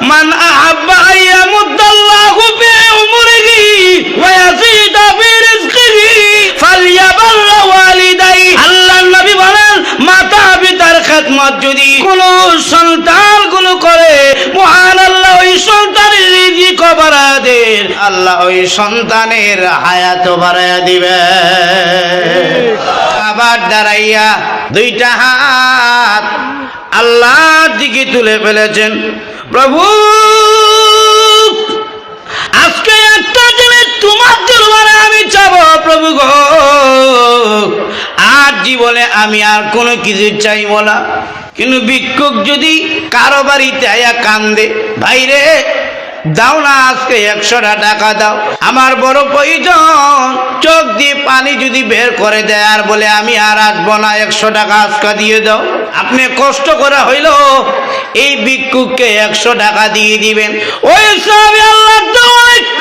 মান আহাব্বা আইয়ামুদ্দাল্লাহু ফি উমরিহি ওয়া ইয়াজিদা ফি রিজকিহি ফালইয়াবাল্লা ওয়ালিদাই মাতা পিতার খেদমত যদি কোন সন্তানগুলো করে মহান আল্লাহ ওই সন্তানের রিজিক আল্লাহ ওই সন্তানের হায়াত বাড়ায় দিবে। আবার দাঁড়াইয়া দুইটা হাত আল্লাহর দিকে তুলে ফেলেছেন। প্রভু! আজকে একটা জিনিস তোমার দরবারে আমি চাব প্রভু গো। আর জীবনে আমি আর কোনো কিছু চাইব না। কিন্তু ভিক্ষুক যদি কারও বাড়িতে আয়া কান্দে, ভাইরে, দাও না আজকে একশোটা টাকা দাও। আমার বড় প্রয়োজন। চোখ দিয়ে পানি যদি বের করে দেয়, আর বলে, আমি আর আসব না, একশো টাকা আজকে দিয়ে দাও। আপনি কষ্ট করা হইল এই ভিক্ষুককে একশো টাকা দিয়ে দিবেন। ওই সব আল্লাহ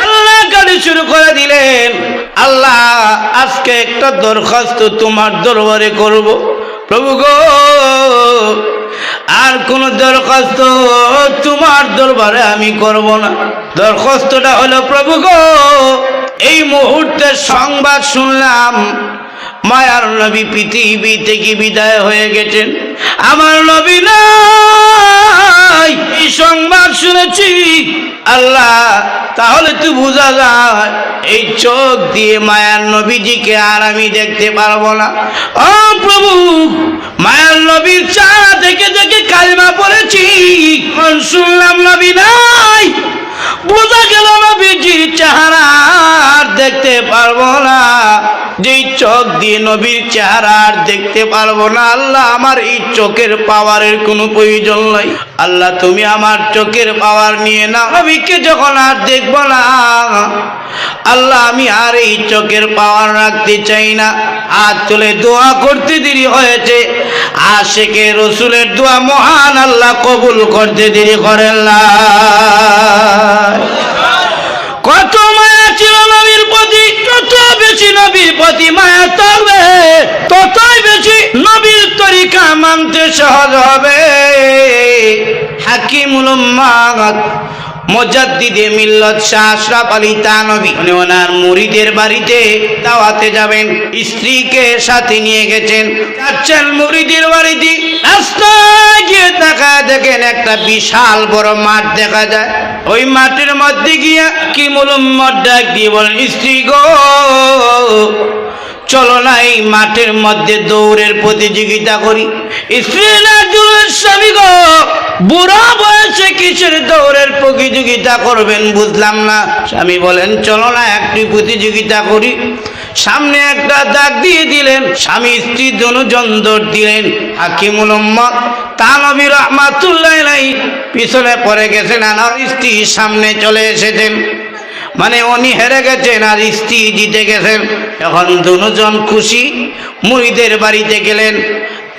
আল্লাহ গাড়ি শুরু করে দিলেন। আল্লাহ, আজকে একটা দরখাস্ত তোমার দরবারে করব। প্রভু গো, আর কোন দরখাস্ত তোমার দরবারে আমি করব না। দরখাস্তটা হলো, প্রভু গো, এই মুহূর্তে সংবাদ শুনলাম, মায়ার নবী পৃথিবী থেকে বিদায় হয়ে গেছেন। আমার নবী নাই আল্লাহ, তাহলে তুই বোঝা যায়, এই চোখ দিয়ে মায়ার নবীজিকে আর আমি দেখতে পারব না। ও প্রভু, মায়ার নবীর চারা দেখে দেখে কালিমা পড়েছি শুনলাম নবী নাই। বোঝা গেল নবীজির চেহারা দেখতে চোখ দিয়ে নবীর চেহারা আর দেখতে পারব না। আল্লাহ আমার এই চোখের পাওয়ারের কোনো প্রয়োজন নাই। আল্লাহ তুমি আমার চোখের পাওয়ার নিয়ে না নবীকে যখন আর দেখব না, আল্লাহ আমি আর এই চোখের পাওয়ার রাখতে চাই না। আর চলে দোয়া করতে দেরি হয়েছে। আশেকে রসুলের দোয়া মহান আল্লাহ কবুল করতে দেরি করেন কত মায়া বেশি নবীর প্রতি মায়া থাকবে ততই বেশি নবীর তরিকা মানতে সহজ হবে। হাকিমুল মিল্লত বাড়িতে যাবেন। স্ত্রীকে সাথে নিয়ে গেছেন। যাচ্ছেন বাড়িতে। দেখেন একটা বিশাল বড় মাঠ দেখা যায়। ওই মাঠের মধ্যে গিয়ে কি মুলম্মদ ডাক দিয়ে বলেন, স্ত্রী গো, চলো না এই মাঠের মধ্যে দৌড়ের প্রতিযোগিতা করি। স্ত্রী না স্বামী গো, বুড়া বয়সে কিসের দৌড়ের প্রতিযোগিতা করবেন বুঝলাম না। স্বামী বলেন, চলো না, একটি প্রতিযোগিতা করি। সামনে একটা দাগ দিলেন, স্বামী স্ত্রী দুজন দৌড় দিলেন। হাকিমুল উম্মদ তানবী রহমাতুল্লাহ পিছনে পড়ে গেছেন আর স্ত্রী সামনে চলে এসেছেন। মানে উনি হেরে গেছেন আর স্ত্রী জিতে গেছেন। এখন দুজন খুশি, মুড়িদের বাড়িতে গেলেন।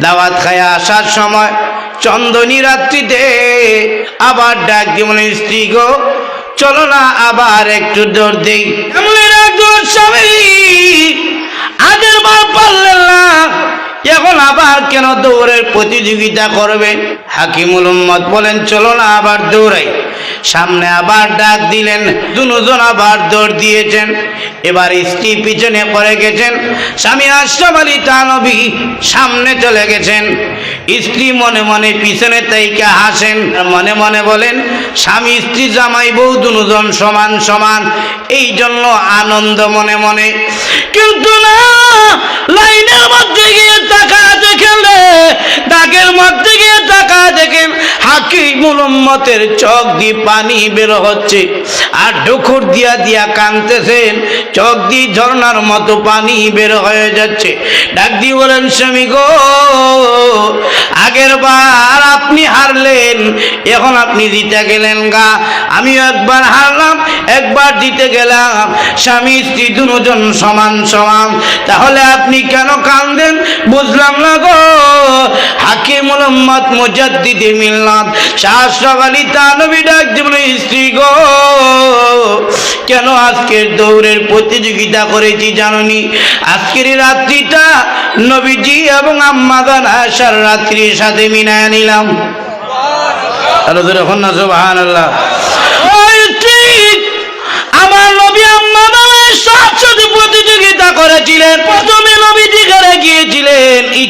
দাওয়াত খায় আসার সময় চন্দনী রাত্রিতে আবার ডাক দিয়ে মনে স্ত্রী গো, চলো না, আবার একটু দৌড় দেই। স্বামী আগের বার পারলেন না, এখন আবার কেন দৌড়ের প্রতিযোগিতা করবে? হাকিমুল উম্মত বলেন, চলো না আবার দৌড়াই। সামনে আবার ডাক দিলেন, দুজন আবার দৌড় দিয়েছেন। এবার স্ত্রী পিছনে পড়ে গেছেন। স্বামী আশরাফ আলী তানবী সামনে চলে গেছেন। স্ত্রী মনে মনে পিছনে তাইকে হাসেন, মনে মনে বলেন, স্বামী, স্ত্রী, জামাই, বউ দুজন সমান সমান। এই জন্য আনন্দ মনে মনে। কিন্তু না, লাইনের মধ্যে গিয়ে টাকা দেখেন রে, দাগের মধ্যে গিয়ে টাকা দেখেন হাকিমুল উম্মতের চোখ দিয়ে পানি বের হচ্ছে। আর ডুকুর দিয়া দিয়া কাঁদতেছেন চোখ দিয়ে ঝর্ণার মতো পানি বের হয়ে যাচ্ছে। ডাক দিয়ে বলেন, স্বামী গো, আগের বার আপনি হারলেন, এখন আপনি জিতে গেলেন গা। আমি একবার হারলাম, একবার জিতে গেলাম। স্বামী, স্ত্রী দুজন সমান সমান। তাহলে আপনি কেন কান্দেন? বুঝলাম না গো। হাকিম মোহাম্মদ মুজাদ্দিদি মিল্লাত। শাহসব আলী তানবী ডাক জীবন স্ত্রী গো কেন আজকের দৌড়ের প্রতিযোগিতা করেছি, জাননি? আজকের রাত্রিটা নবীজি এবং আম্মাদান আশার রাত্রির সাথে মিনায় নিলাম। আমার নবী আম্মা বাবার সাথে প্রতিযোগিতা করেছিলেন। প্রথমে নবীজি গিয়েছিলেন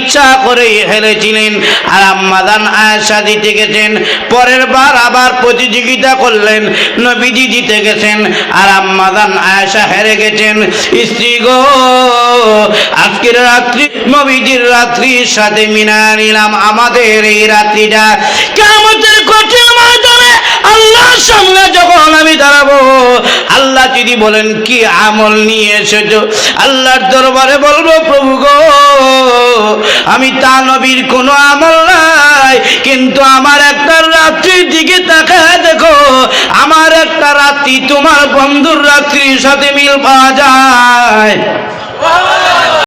ইচ্ছা করে হেরেছিলেন আর আম্মাদান আয়সা দিতে গেছেন। পরের বার আবার প্রতিযোগিতা করলেন। নবীজি জিতে গেছেন। আর আম্মাদান আয়সা হেরে গেছেন। স্ত্রী গো, আজকের রাত্রি, নবীজির রাত্রির সাথে মিনা নিলাম আমাদের এই রাত্রিটা। কেমন কঠিন ময়দানে আল্লাহর সামনে যখন আমি দাঁড়াবো আল্লাহ যদি বলেন, কি আমল নিয়ে এসেছ? আল্লাহর দরবারে বলব, প্রভু গো, আমি তা নবীর কোনো আমল নাই, কিন্তু আমার একটা রাত্রির দিকে তাকায় দেখো, আমার একটা রাত্রি তোমার বন্ধুর রাত্রির সাথে মিল পাওয়া যায়।